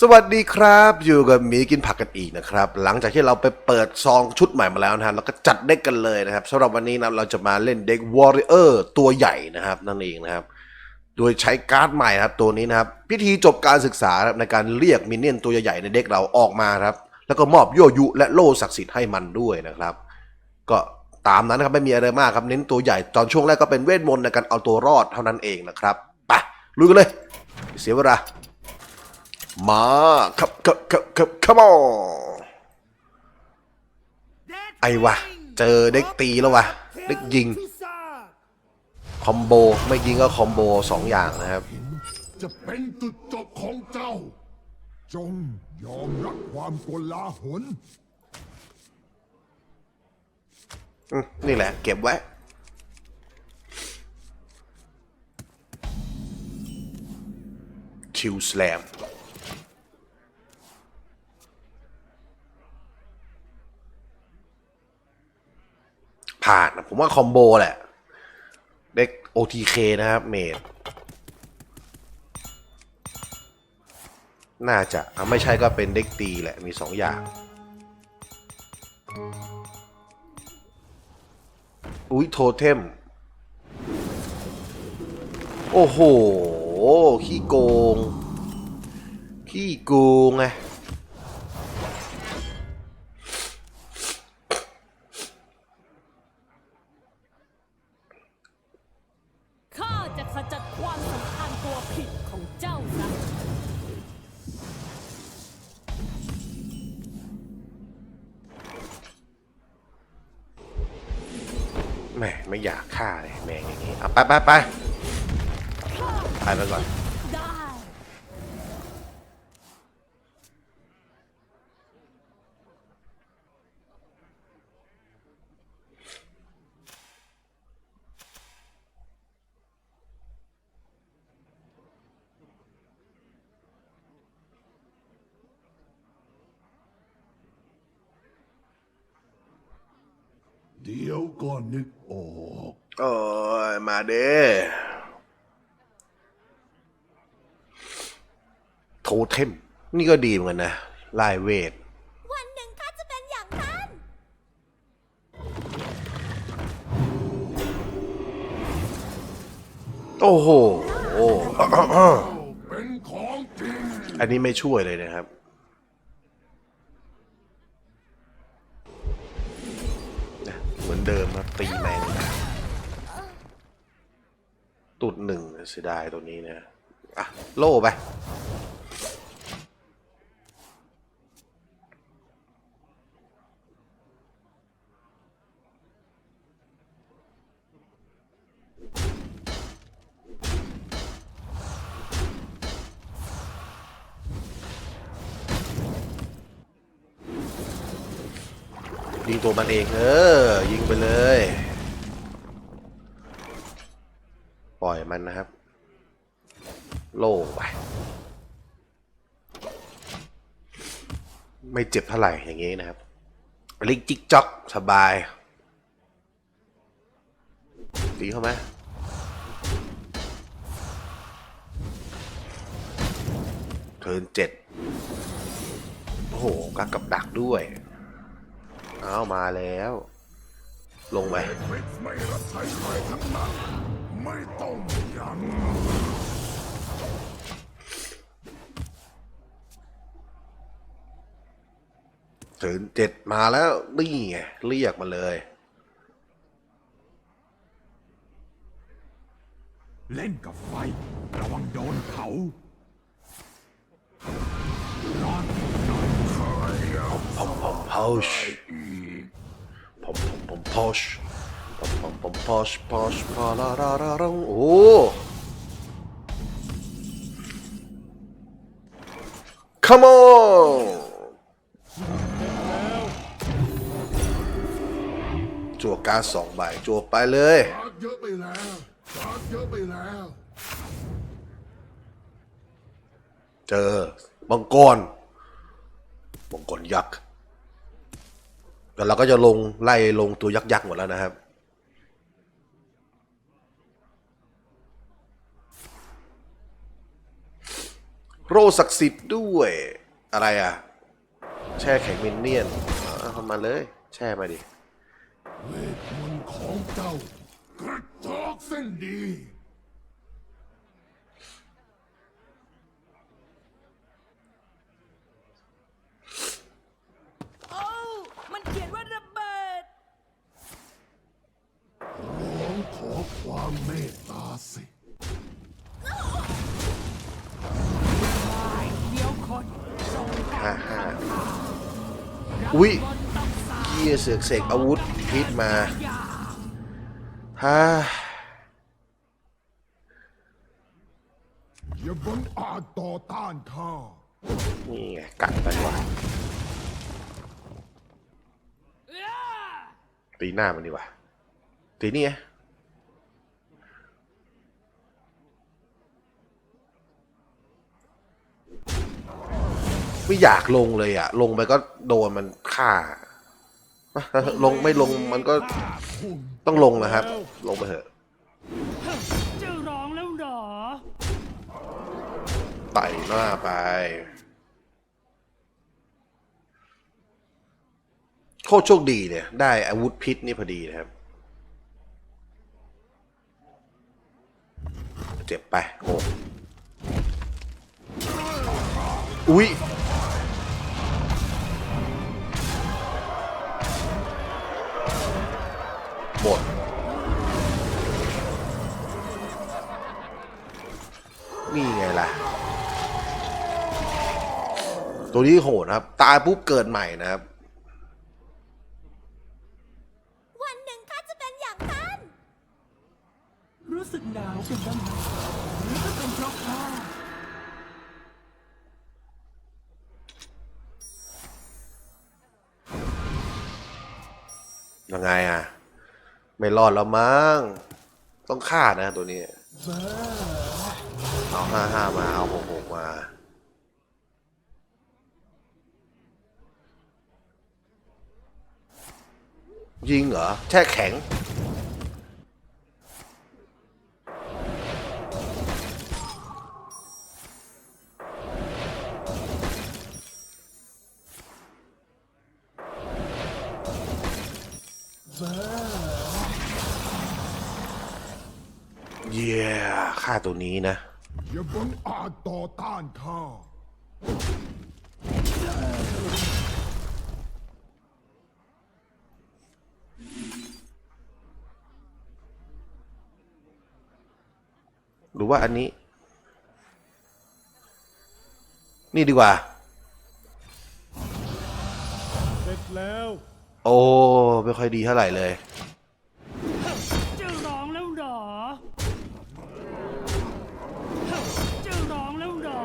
สวัสดีครับ อยู่กับหมีกินผักกันอีกนะครับ หลังจากที่เราไปเปิดซองชุดใหม่มาแล้วนะฮะเราก็จัดเด็กกันเลยนะครับสำหรับวันนี้นะเราจะมาเล่นเด็กวอริเออร์ตัวใหญ่นะครับ นั่นเองนะครับ โดยใช้การ์ดใหม่นะครับตัวนี้นะครับ พิธีจบการศึกษาในการเรียกมินเนี่ยนตัวใหญ่ในเด็กเราออกมาครับ แล้วก็มอบยั่วยุและโล่ศักดิ์สิทธิ์ให้มันด้วยนะครับ ก็ตามนั้นครับไม่มีอะไรมากครับเน้นตัวใหญ่ตอนช่วงแรกก็เป็นเวทมนต์ในการเอาตัวรอดเท่านั้นเองนะครับไปลุยกันเลย เสียเวลา มาครับครับครับครับ come on ไอ้วะ เจอเด็กตีแล้ววะ เด็กยิง คอมโบ ไม่ยิงก็คอมโบสองอย่างนะครับ จะเป็นจุดจบของเจ้า จงยอมรับความโกลาหลอืมนี่แหละ เก็บไว้ชิวสแลม ผมว่าคอมโบแหละ เด็ก OTK นะครับ เมดน่าจะอะไม่ใช่ก็เป็นเด็กตีแหละ มีสองอย่าง อุ้ยโทเทม โอ้โห ขี้โกง ขี้โกงไง แหม่ไม่อยากฆ่าเลยแมงอย่างนี้อะไปไปไปไปไปก่อน ได้ เดี๋ยวก็นึกออก โอ้ย มา เด้โทเทม นี่ก็ดีเหมือนกันนะไล่เวท วันหนึ่งข้าจะเป็นอย่างนั้นโอ้โห เป็นของจริงอันนี้ไม่ช่วยเลยนะครับ นะเหมือนเดิมนะตีแมงนะ ตุดหนึ่งเสียดายตัวนี้เนะอะ โล่ไป ยิงตัวมันเอง เออ ยิงไปเลย ปล่อยมันนะครับ โล่งไปไม่เจ็บเท่าไหร่อย่างงี้นะครับ ลิกจิกจ็อกสบาย ตีเข้าไหมเทินเจ็ดโอ้โหกักกับดักด้วย เอามาแล้ว ลงไปไม่รับใช้ใครทั้งนั้นไม่ต้องยั งถึงเจ็ดมาแล้วนี่ไงเรียกมาเลย เล่นกับไฟ ระวังโดนเขานอนนอนเคยเอาพอมพอมพอชพอมพอมพอมพอชพอมพอมพอมพอชพอชพอลาราราราโอ้ come on จั่วการสองใบจั่วไปเลยเยอะไปแล้วชาร์จเยอะไปแล้ว เจอมังกรมังกรยักษ์แล้วเราก็จะลงไล่ลงตัวยักษ์ยักษ์หมดแล้วนะครับโรศักดิ์สิทธิ์ด้วยอะไรอะ แช่แข็งมินเนี่ยนเอาเอามาเลย แช่มาดิ เวทมนต์ของเจ้ากระจอกเส้นดี โอ้ามันเขียนว่าระเบิด ร้องขอความเมตตาสิ เดี๋ยวคนส่งต่อฮ่าฮ่ารับอุ๊ยบนต้อง สาเยี่เสือกเสกอาวุธพิษมาฮ่าอย่าบังอาจต่อต้านข้านี่ไงกัดไปว่ะตีหน้ามันดีกว่าตีนี่ไงไม่อยากลงเลยอะลงไปก็โดนมันฆ่า ลงไม่ลงมันก็ต้องลงนะครับ ลงไปเถอะจะร้องแล้วเหรอไต่หน้าไป โคตรโชคดีเนี่ย ได้อาวุธพิษนี่พอดีนะครับ เจ็บไปโอ้อุ๊ย ตัวนี้โหดนะครับ ตายปุ๊บเกิดใหม่นะครับ วันหนึ่งข้าจะเป็นอย่างท่าน รู้สึกหนาวเป็นบ้างไหมหรือเป็นเพราะข้ายังไงอะ ไม่รอดแล้วมั้ง ต้องฆ่านะตัวนี้เอาห้าห้ามา เอาหกหกมา ยิงเหรอ แช่แข็ง เย้ฆ่าตัวนี้นะ อย่าบังอาจต่อต้านข้า รือว่าอันนี้ นี่ดีกว่า เสร็จแล้ว โอ้ไม่ค่อยดีเท่าไหร่เลย จะร้องแล้วเหรอ จะร้องแล้วเหรอ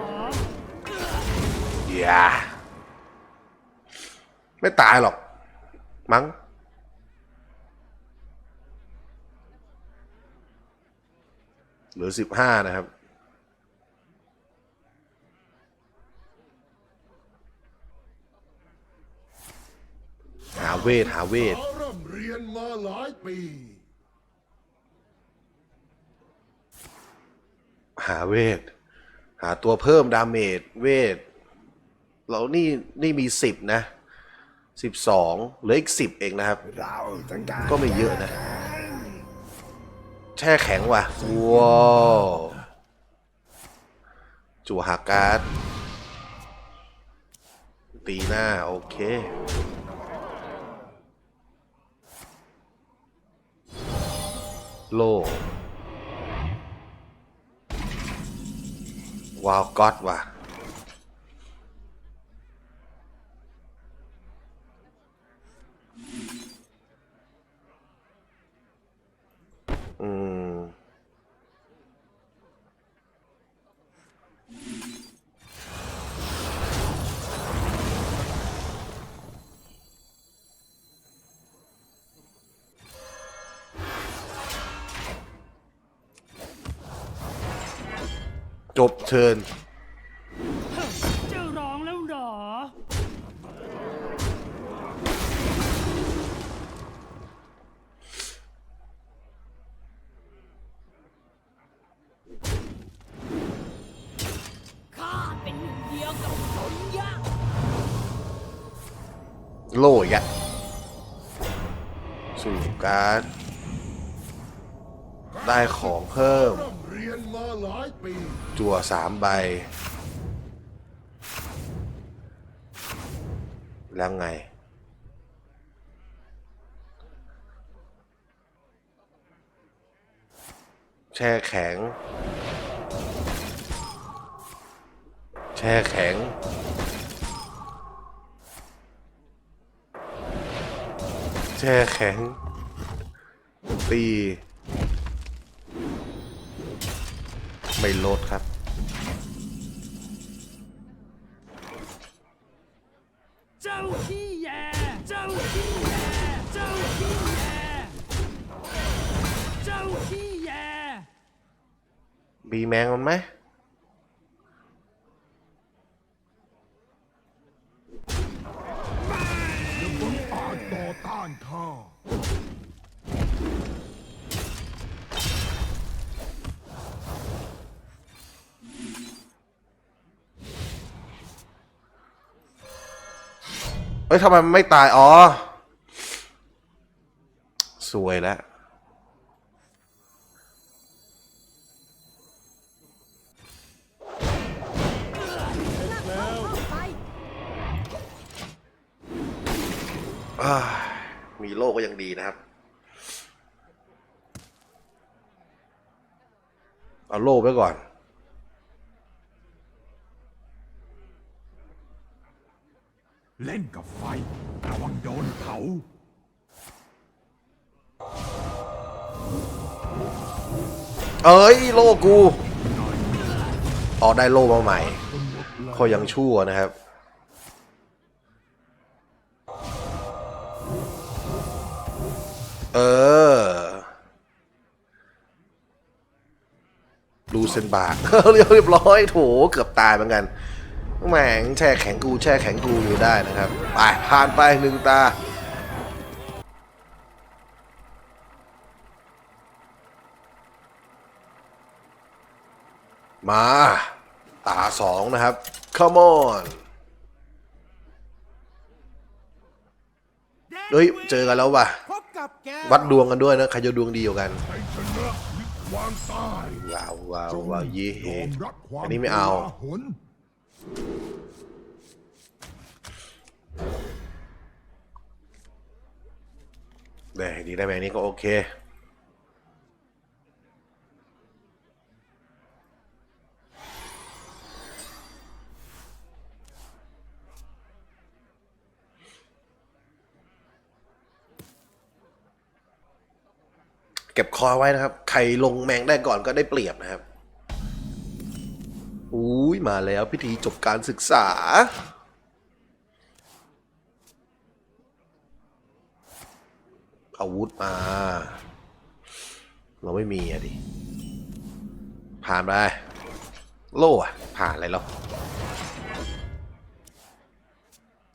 อย่าไม่ตายหรอก มั้ง หลือสิบห้านะครับ หาเวท หาเวทข้าเริ่มเรียนมาหลายปี หาเวท หาตัวเพิ่มดาเมจเวท เรานี่นี่มีสิบนะสิบสองเหลืออีกสิบเองนะครับ เราต้องการ ก็ไม่เยอะนะ แช่แข็งว่ะว้าวจั่วหาการ์ดตีหน้า โอเคโลวาวก็อดว่ะ จบเชิญ ใบ แล้วไง แช่แข็ง แช่แข็งแช่แข็ง ตี ไม่ลดครับ ไหมต่อต้านข้าเอ้ยทำไมไม่ตาย อ๋อ สวยแล้ว มีโล่ก็ยังดีนะครับ เอาโล่ไว้ก่อน เล่นกับไฟระวังโดนเผาเอ้ยโล่กู ออกได้โล่มาใหม่เขายังชั่วนะครับ เออลูเซนบาร์เรียบเรียบร้อยโถเกือบตายเหมือนกันแหม่งแช่แข็งกูแช่แข็งกูอยู่ได้นะครับไปผ่านไปหนึ่งตามา ตาสองนะครับ come on เฮ้ย เจอกันแล้วว่ะ กับแกวัดดวงกันด้วยนะ ใครจะดวงดีกว่ากันใช้ชนะมิตรความตายว้าวว้าวจงว้าวเย่ยอมรับความอันนี้ไม่เอากลหนได้ดีได้ไหมนี่ก็โอเค เก็บคอไว้นะครับ ใครลงแมงได้ก่อนก็ได้เปรียบนะครับ อุ้ยมาแล้วพิธีจบการศึกษา อาวุธมา เราไม่มีอะดิ ผ่านไป โล่อะผ่านอะไรแล้ว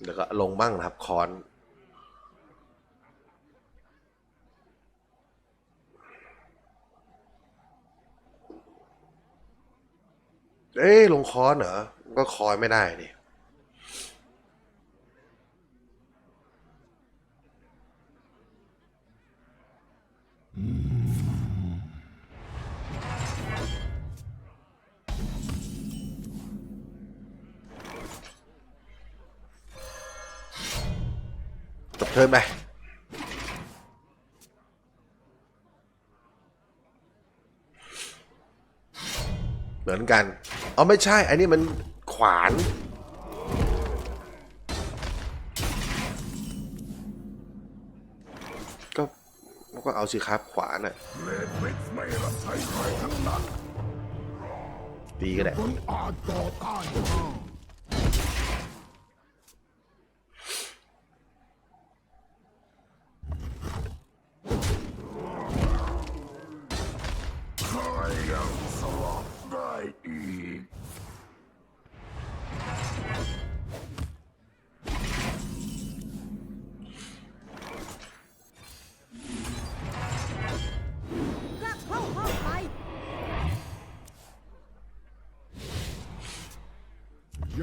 เดี๋ยวก็ลงบ้างนะครับคอน เอ้ลงคอนเหรอ ก็คอยไม่ได้ดิจบเทิร์นไปเหมือนกัน เอาไม่ใช่ อันนี้มันขวาน ก็ก็เอาสิครับขวานอะไม่รับใช้ใครทั้งนั้นดีก็ได้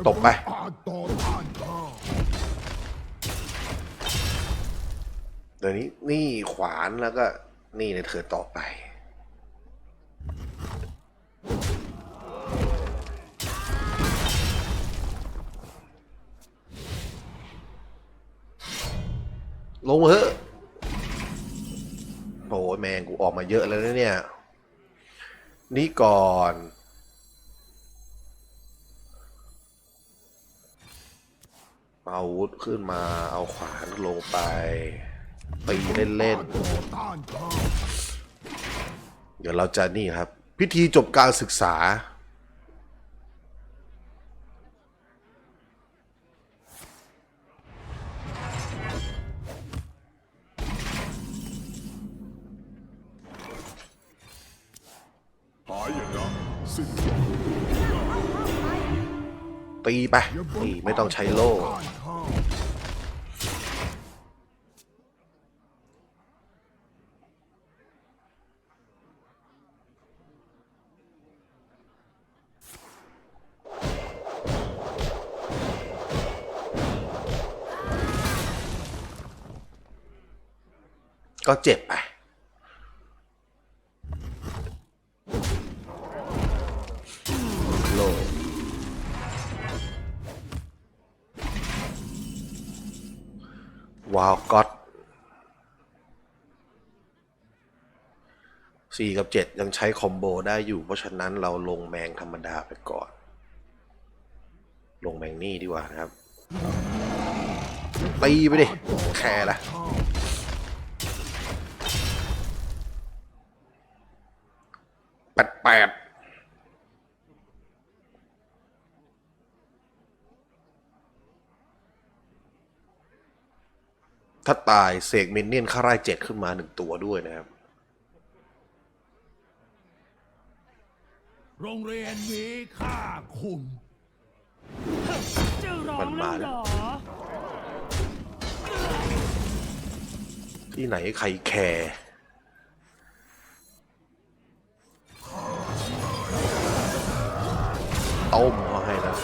ตบไป เดี๋ยวนี้นี่ขวานแล้วก็นี่ในเธอต่อไป ลงเถอะโอ้ยแมงกูออกมาเยอะแล้วนะเนี่ย นี่ก่อน เอาอาวุธขึ้นมาเอาขวานลงไปตีเล่นๆเดี๋ยวเราจะนี่ครับ พิธีจบการศึกษา ตีไปอย่าบันี่ไม่ต้องใช้โล่ ก็เจ็บไป กับเจ็ดยังใช้คอมโบได้อยู่ เพราะฉะนั้นเราลงแมงธรรมดาไปก่อน ลงแมงนี่ดีกว่านะครับตีไปดิ แคร์ละแปดแปดถ้าตายเสกมินเนี่ยนข้าไร่เจ็ดขึ้นมาหนึ่งตัวด้วยนะครับ โรงเรียนนี้ข้าคุมจะร้อมังนแล้มาวเหแล้รวอที่ไหนใครแคร์ต้มเขาให้นะ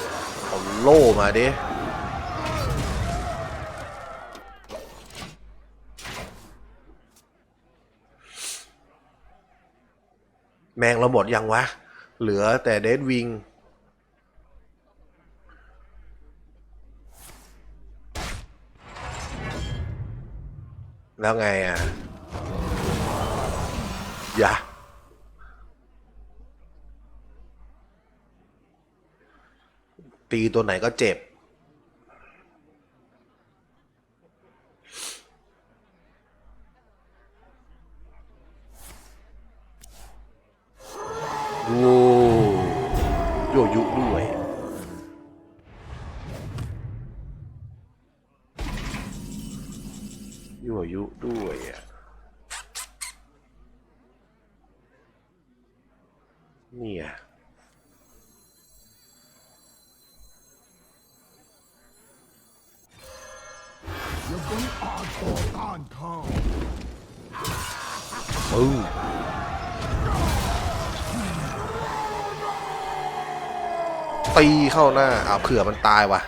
เอาโล่มาดิแมงเราหมดยังวะ เหลือแต่เดดวิงแล้วไงอะ อย่า ตีตัวไหนก็เจ็บ โว้โยยุด้วยยั่วยุด้วยอะ ตีเข้าหน้าอ้าวเผื่อมันตายว่ะ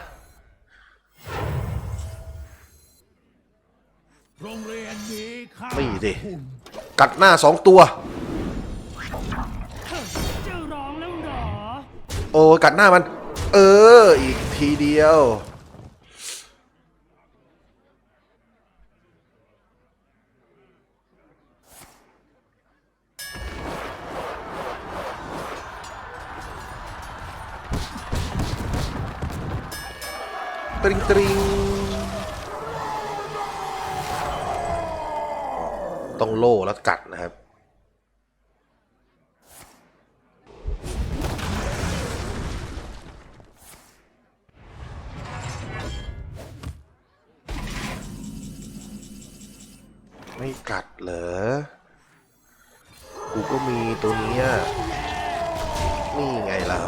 โรงเรียนนี้ข้านี่ดิคุมกัดหน้าสองตัวจะร้องแล้วเหรอโอ้กัดหน้ามัน เออ อีกทีเดียว ริงตริงต้องโล่แล้วกัดนะครับ ไม่กัดเหรอ กูก็มีตัวนี้นี่ไงเรา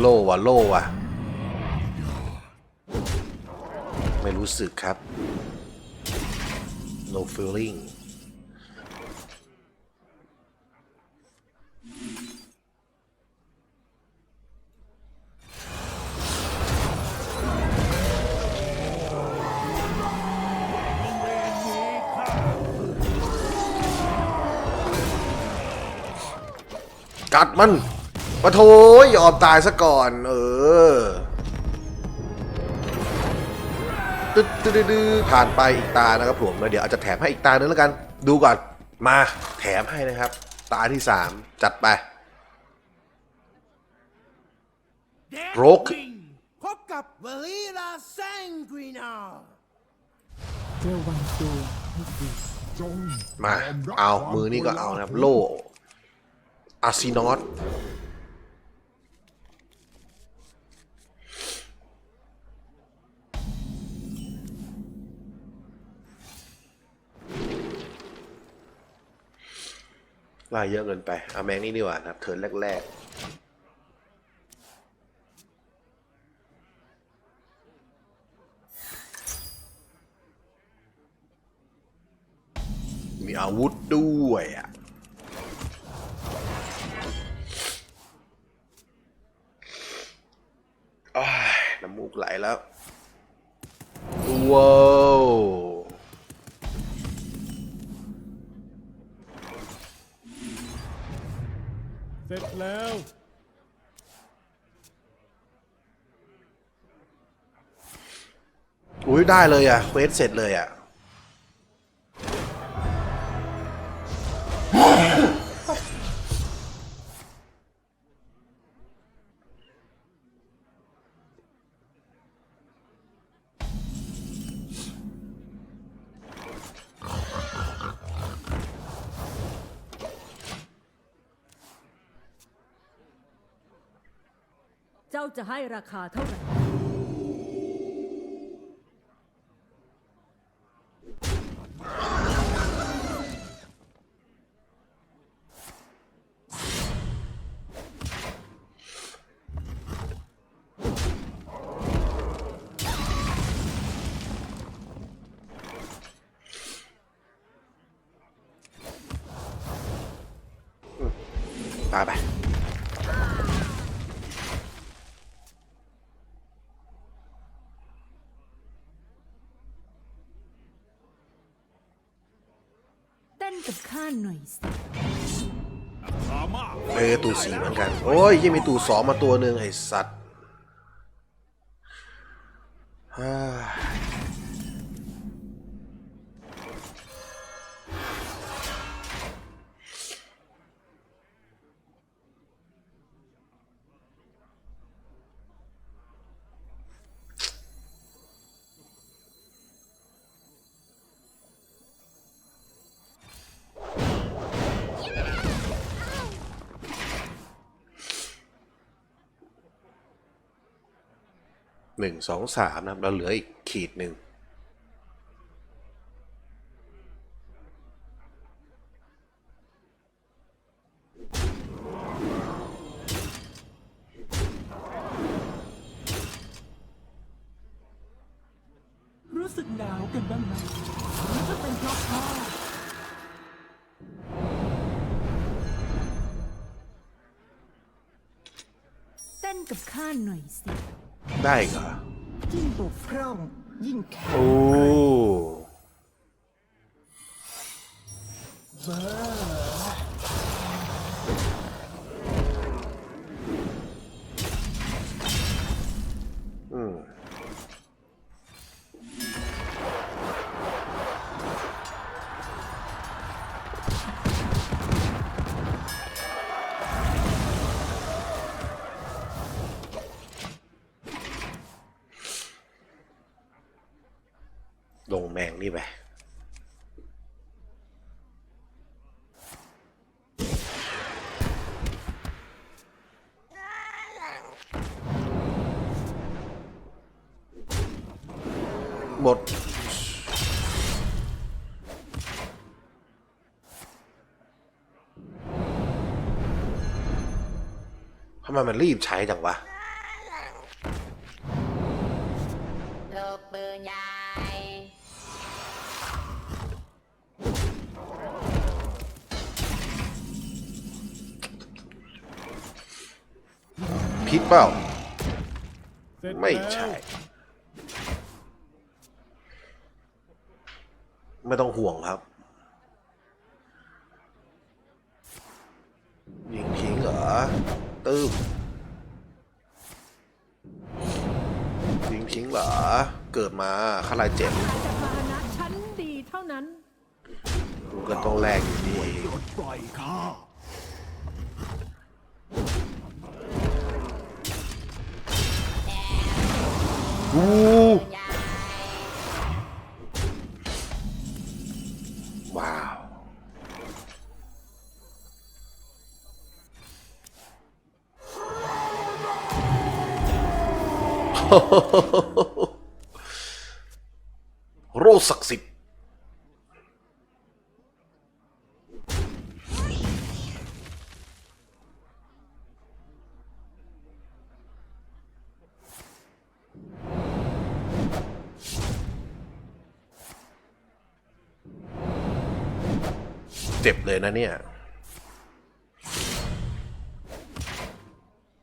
โล่วะโล่วะไม่รู้สึกครับ no feeling กัดมัน ปะโถยอมตายซะก่อน เออตึ๊ดตึ๊ดตึ๊ดตึ๊ดผ่านไปอีกตานะครับผมแล้วเดี๋ยวอาจจะแถมให้อีกตานึงแล้วกัน ดูก่อนมาแถมให้นะครับ ตาที่สามจัดไปโรคพบกับเวลีลาแซงกรีนาระวังตัวให้ดีจงมายรับเอาควมือนี่ก็เอานะครับ โลโล่อาร์ซีนอส ว่าเยอะเกินไป เอาแมงนี่ดีกว่านะครับ เทิร์นแรกๆ มีอาวุธด้วยอะอ้น้ำมูกไหลแล้วว้า เสร็จแล้ว อุ้ยได้เลยอะเควสเสร็จเลยอะ จะให้ราคาเท่าไหร่ไปไป เต้นกับข้า หน่อยสิเออตูสีเหมือนกัน โอ้ยยังมีตูสองมาตัวหนึ่งไอ้สัตว์ ฮ่าหนึ่งสองสามนะครับเราเหลืออีกขีดหนึ่ง นี้ไปหมดทำไมมันรีบใช้จังวะ เปล่าเสร็จไม่แล้วใช่ ไม่ต้องห่วงครับ ยิงทิ้งเหรอตื้มทิ้งทิ้งเหรอ เกิดมาข้าลายเจ็บอาจจะพาหนะชั้นดีเท่านั้น กูก็ต้องแลกอยู่ดี ปล่อยข้า อู้ยายว้าว โรคศักดิ์สิทธิ์ เจ็บเลยนะเนี่ย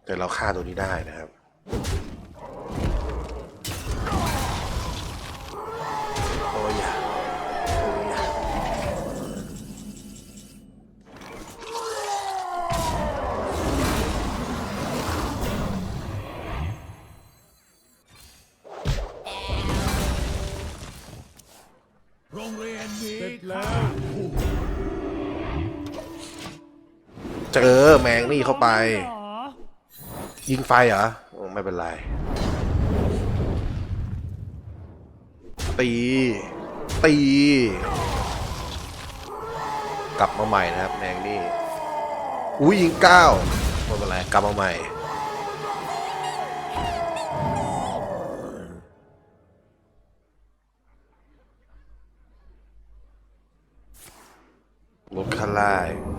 แต่เราฆ่าตัวนี้ได้นะครับ นี่เข้าไปเหรอยิงไฟเหรอโอ้ไม่เป็นไร ตี ตี กลับมาใหม่นะครับแมงนี่อุ้ยยิงเก้าไม่เป็นไรกลับมาใหม่ ลดค่าไ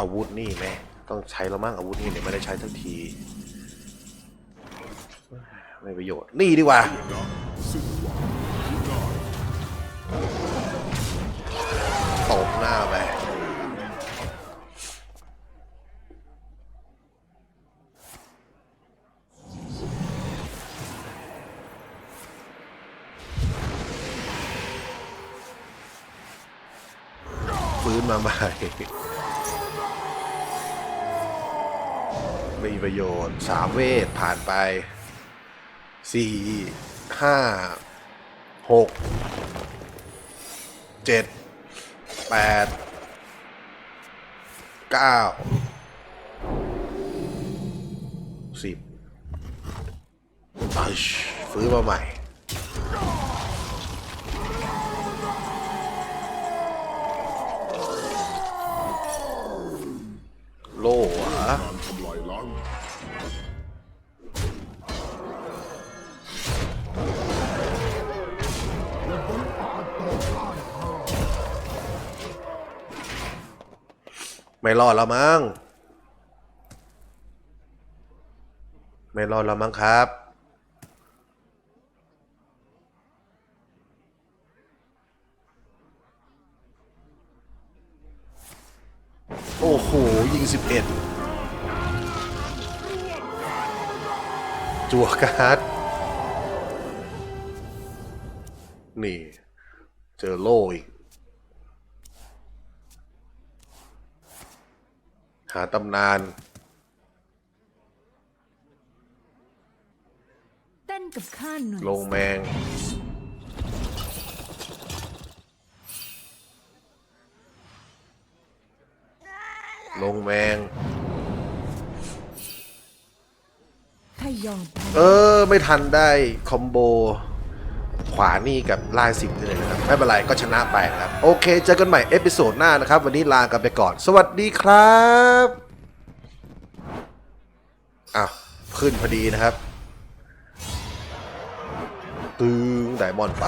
อาวุธนี่ไหมต้องใช้แล้วมั้งอาวุธนี่เนี่ยไม่ได้ใช้สักทีไม่ประโยชน์ นี่ดีกว่าตบหน้าไปฟื้นมาใหม่ มีประโยชน์สามเวทผ่านไปสี่ห้าหกเจ็ดแปดเก้าสิบอัชฟื้นมาใหม่ ไม่รอดแล้วมั้ง ไม่รอดแล้วมั้งครับ โอ้โห ยิงสิบเอ็ดจั่วการ์ด นี่ เจอโล่อีกาตำนาน เต้นกับข้าหน่อยลงแมง ลงแมงข้ายอมแพ้เออ ไม่ทันได้ คอมโบ ขวานี่กับลายสิบเลยนะครับไม่เป็นไรก็ชนะไปนะครับ โอเค เจอกันใหม่เอพิโซดหน้านะครับ วันนี้ลากันไปก่อน สวัสดีครับอ้าวขึ้นพอดีนะครับตึงไดมอนด์ไป